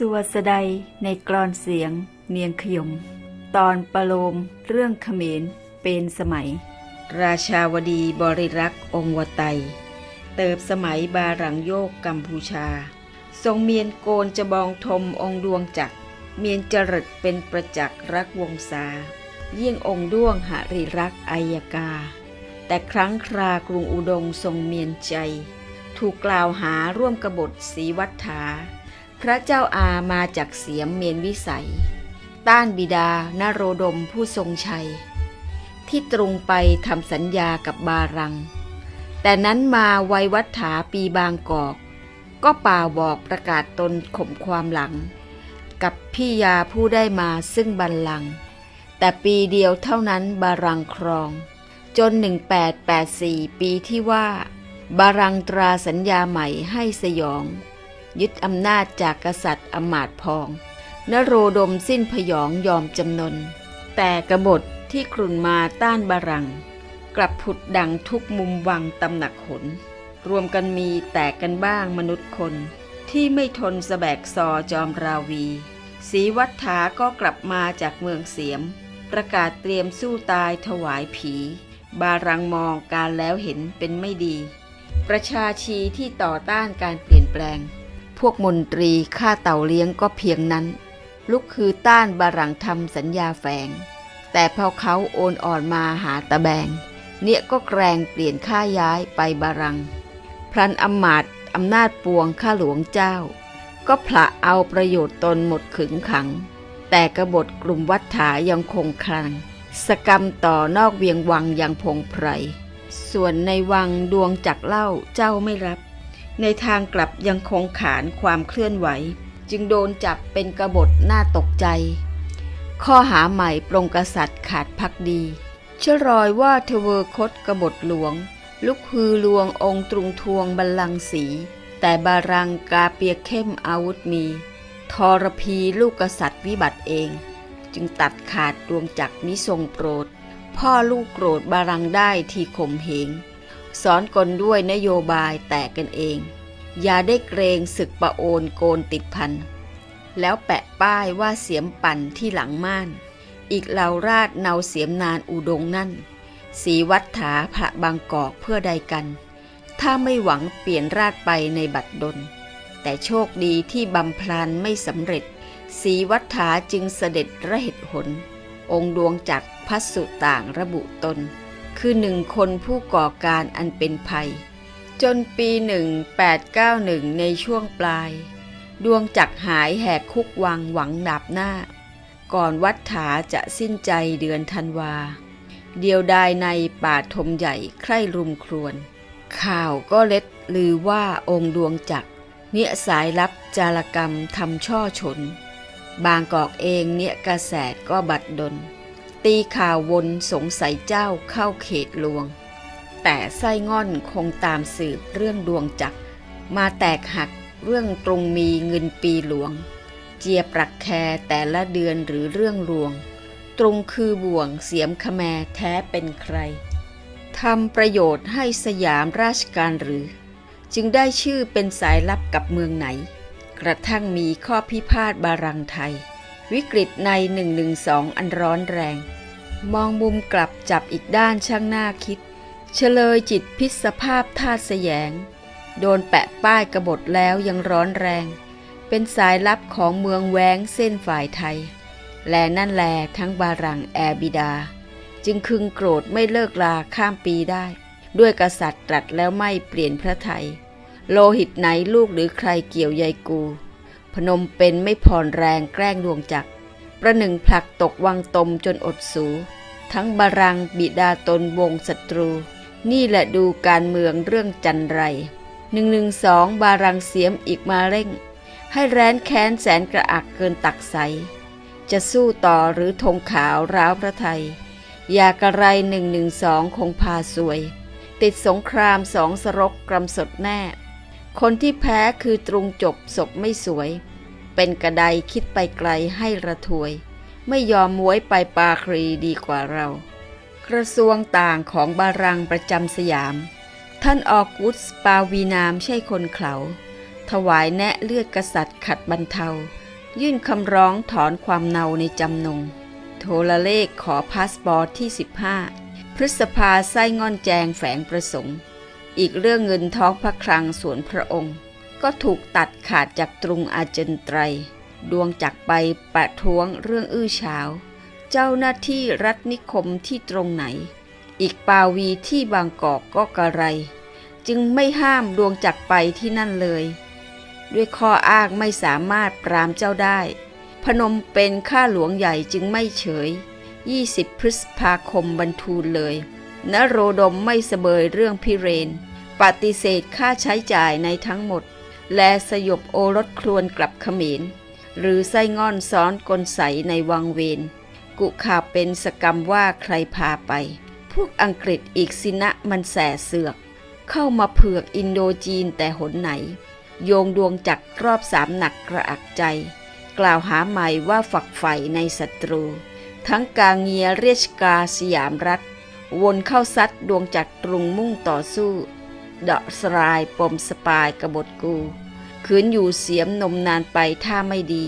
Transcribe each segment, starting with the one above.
สวสดัยในกรอนเสียง เนียงขยม ตอนประโลมเรื่องเขมรเป็นสมัย ราชาวดีบริรักษ์องค์วไตย เติบสมัยบารังโยกกัมพูชา ทรงเมียนโกนจะบองทมองดวงจัก เมียนจริตเป็นประจักษ์รักวงศาเยี่ยงองค์ด้วงหริรักษ์อายกา แต่ครั้งครากรุงอุดงทรงเมียนใจ ถูกกล่าวหาร่วมกบฏศรีวัฏฐา ระเจ้าอามาจากเสียมเมียนวิสัย ต้านบิดานโรดมผู้ทรงชัย ที่ตรงไปทำสัญญากับบารัง แต่นั้นมาไวยวัฏฐาปีบางกอก ก็ป่าบอกประกาศตนข่มความหลัง กับพี่ยาผู้ได้มาซึ่งบัลลัง แต่ปีเดียวเท่านั้นบารังครอง จน 1884 ปีที่ว่า บารังตราสัญญาใหม่ให้สยอง ยึดอำนาจจากกษัตริย์อมาตพองนโรดมสิ้นพยองยอมจำนน แต่กบฏที่ครุนมาต้านบารัง กลับผุดดังทุกมุมวังตำหนักหน รวมกันมีแตกกันบ้างมนุษย์คน ที่ไม่ทนสแบกซอจอมราวีศรีวัฏฐาก็กลับมาจากเมืองเสียม ประกาศเตรียมสู้ตายถวายผี บารังมองการแล้วเห็นเป็นไม่ดี ประชาชีที่ต่อต้านการเปลี่ยนแปลง พวกมนตรีฆ่าเต่าเลี้ยงก็เพียงนั้น ลุกคือต้านบารังทำสัญญาแฝง แต่พอเขาโอนอ่อนมาหาตะแบง เนี่ยก็แกรงเปลี่ยนค่าย้ายไปบารัง พลันอำมาตอำนาจปวงข้าหลวงเจ้า ก็ผละเอาประโยชน์ตนหมดขึงขัง แต่กบฏกลุ่มวัฏฐายังคงคลัง สกรรมต่อนอกเวียงวังยังพงไพร ส่วนในวังดวงจักเล่าเจ้าไม่รับ ในทางกลับยังคงขานความเคลื่อนไหว จึงโดนจับเป็นกบฏน่าตกใจ ข้อหาใหม่ปรงกษัตริย์ขาดพักดีเชื่อรอยว่าเทเวอร์คตกบฏหลวง ลุกฮือลวงองค์ตรุงทวงบัลลังสี แต่บารังกาเปียเข้มอาวุธมี ทรพีลูกกษัตริย์วิบัติเอง จึงตัดขาดดวงจักรมิทรงโปรด พ่อลูกโกรธบารังได้ทีข่มเหง สอนกลด้วยนโยบายแตกกันเอง อย่าได้เกรงศึกประโอนโกนติดพัน แล้วแปะป้ายว่าเสียมปั่นที่หลังม่าน อีกเหล่าราชเนาเสียมนานอุดงนั่น สีวัฏฐาพระบางกอกเพื่อใดกัน ถ้าไม่หวังเปลี่ยนราชไปในบัดดล แต่โชคดีที่บำพลานไม่สำเร็จ สีวัฏฐาจึงเสด็จระเหตุหนองค์ดวงจักรพัสสุต่างระบุตน คือหนึ่งคนผู้ก่อการอันเป็นภัย จนปีหนึ่ง891 ในช่วงปลาย ดวงจักหายแหกคุกวังหวังดาบหน้า ก่อนวัฏฐาจะสิ้นใจเดือนธันวา เดียวดายในป่าทมใหญ่ใคร่รุมครวน ข่าวก็เล็ดลือว่าองค์ดวงจักเนี่ยสายลับจารกรรมทำช่อฉน บางกอกเองเนี่ยกระแสก็บัดดล ตีข่าววนสงสัยเจ้าเข้าเขตลวง แต่ไส้ง่อนคงตามสืบเรื่องดวงจักรมาแตกหักเรื่องตรงมีเงินปีหลวง เจียปรักแคแต่ละเดือนหรือเรื่องลวง ตรงคือบ่วงเสียมขแมแท้เป็นใครทำประโยชน์ให้สยามราชการหรือ จึงได้ชื่อเป็นสายลับกับเมืองไหน กระทั่งมีข้อพิพาทบารังไทย วิกฤตใน 112 อันร้อนแรง มองมุมกลับจับอีกด้านช่างหน้าคิด เฉลยจิตพิษภาพธาตุแสยง โดนแปะป้ายกบฏแล้วยังร้อนแรง เป็นสายลับของเมืองแว้งเส้นฝ่ายไทย แลนั่นแลทั้งบารังแอบิดา จึงคึงโกรธไม่เลิกลาข้ามปีได้ ด้วยกษัตริย์ตรัสแล้วไม่เปลี่ยนพระไทย โลหิตไหนลูกหรือใครเกี่ยวใยกู พนมเป็นไม่ผ่อนแรงแกล้งดวงจักร ประหนึ่งผลักตกวังตมจนอดสู ทั้งบารังบิดาตนวงศัตรู นี่แหละดูการเมืองเรื่องจันไรหนึ่งหนึ่งสองบารังเสียมอีกมาเร่ง ให้แร้นแค้นแสนกระอักเกินตักใส จะสู้ต่อหรือธงขาวร้าวพระไทยอยากระไรหนึ่งหนึ่งสองคงพาสวย ติดสงครามสองสรกกรำสดแน่ คนที่แพ้คือตรุงจบศพไม่สวย เป็นกระไดคิดไปไกลให้ระทวย ไม่ยอมมวยไปปาครีดีกว่าเรา กระทรวงต่างของบารังประจำสยาม ท่านออกุสปาวีนามใช่คนเขา ถวายแนะเลือดกษัตริย์ขัดบรรเทา ยื่นคำร้องถอนความเนาในจำนง โทรเลขขอพาสปอร์ตที่ 15 พฤษภาไส้งอนแจงแฝงประสงค์ อีกเรื่องเงินท้องพระคลังส่วนพระองค์ ก็ถูกตัดขาดจากตรุงอาเจนไตร ดวงจักไปประท้วงเรื่องอื้อฉาว เจ้าหน้าที่รัฐนิคมที่ตรงไหน อีกปาวีที่บางกอกก็กระไร จึงไม่ห้ามดวงจักไปที่นั่นเลย ด้วยข้ออ้างไม่สามารถปรามเจ้าได้ พนมเป็นข้าหลวงใหญ่จึงไม่เฉย 20 พฤษภาคมบรรทูลเลยนโรดมไม่เสบยเรื่องพิเรน ปฏิเสธค่าใช้จ่ายในทั้งหมด และสยบโอรสครวนกลับเขมร หรือไส้งอนซ้อนกลใสในวังเวน กุข่าวเป็นสกรรมว่าใครพาไป พวกอังกฤษอีกสินะมันแสเสือก เข้ามาเผือกอินโดจีนแต่หนไหน โยงดวงจักรรอบสามหนักกระอักใจ กล่าวหาใหม่ว่าฝักใฝ่ในศัตรู ทั้งกาเงียเรียชกาสยามรัฐวนเข้าซัดดวงจักรตรุงมุ่งต่อสู้ เดาะสรายปมสปายกระบฏกูขืนอยู่เสียมนมนานไปถ้าไม่ดี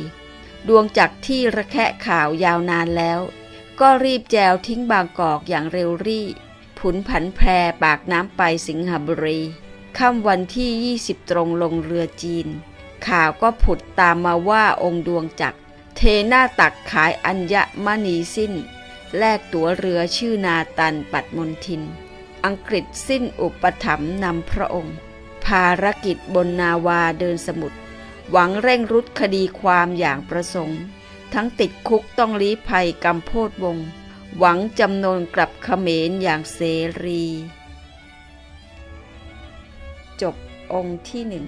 ดวงจักรที่ระแคะข่าวยาวนานแล้ว ก็รีบแจวทิ้งบางกอกอย่างเร็วรี่ ผุนผันแพรปากน้ำไปสิงหบุรีค่ำวันที่ 20 ตรงลงเรือจีน ข่าวก็ผุดตามมาว่าองค์ดวงจักรเทหน้าตักขายอัญญมณีสิ้น แลกตั๋วเรือชื่อนาตันปัดมนทิน อังกฤษสิ้นอุปถัมภ์นำพระองค์ ภารกิจบนนาวาเดินสมุทรหวังเร่งรุดคดีความอย่างประสงค์ ทั้งติดคุกต้องลี้ภัยกำโพดวง หวังจำนวนกลับเขมรอย่างเสรี จบองค์ที่หนึ่ง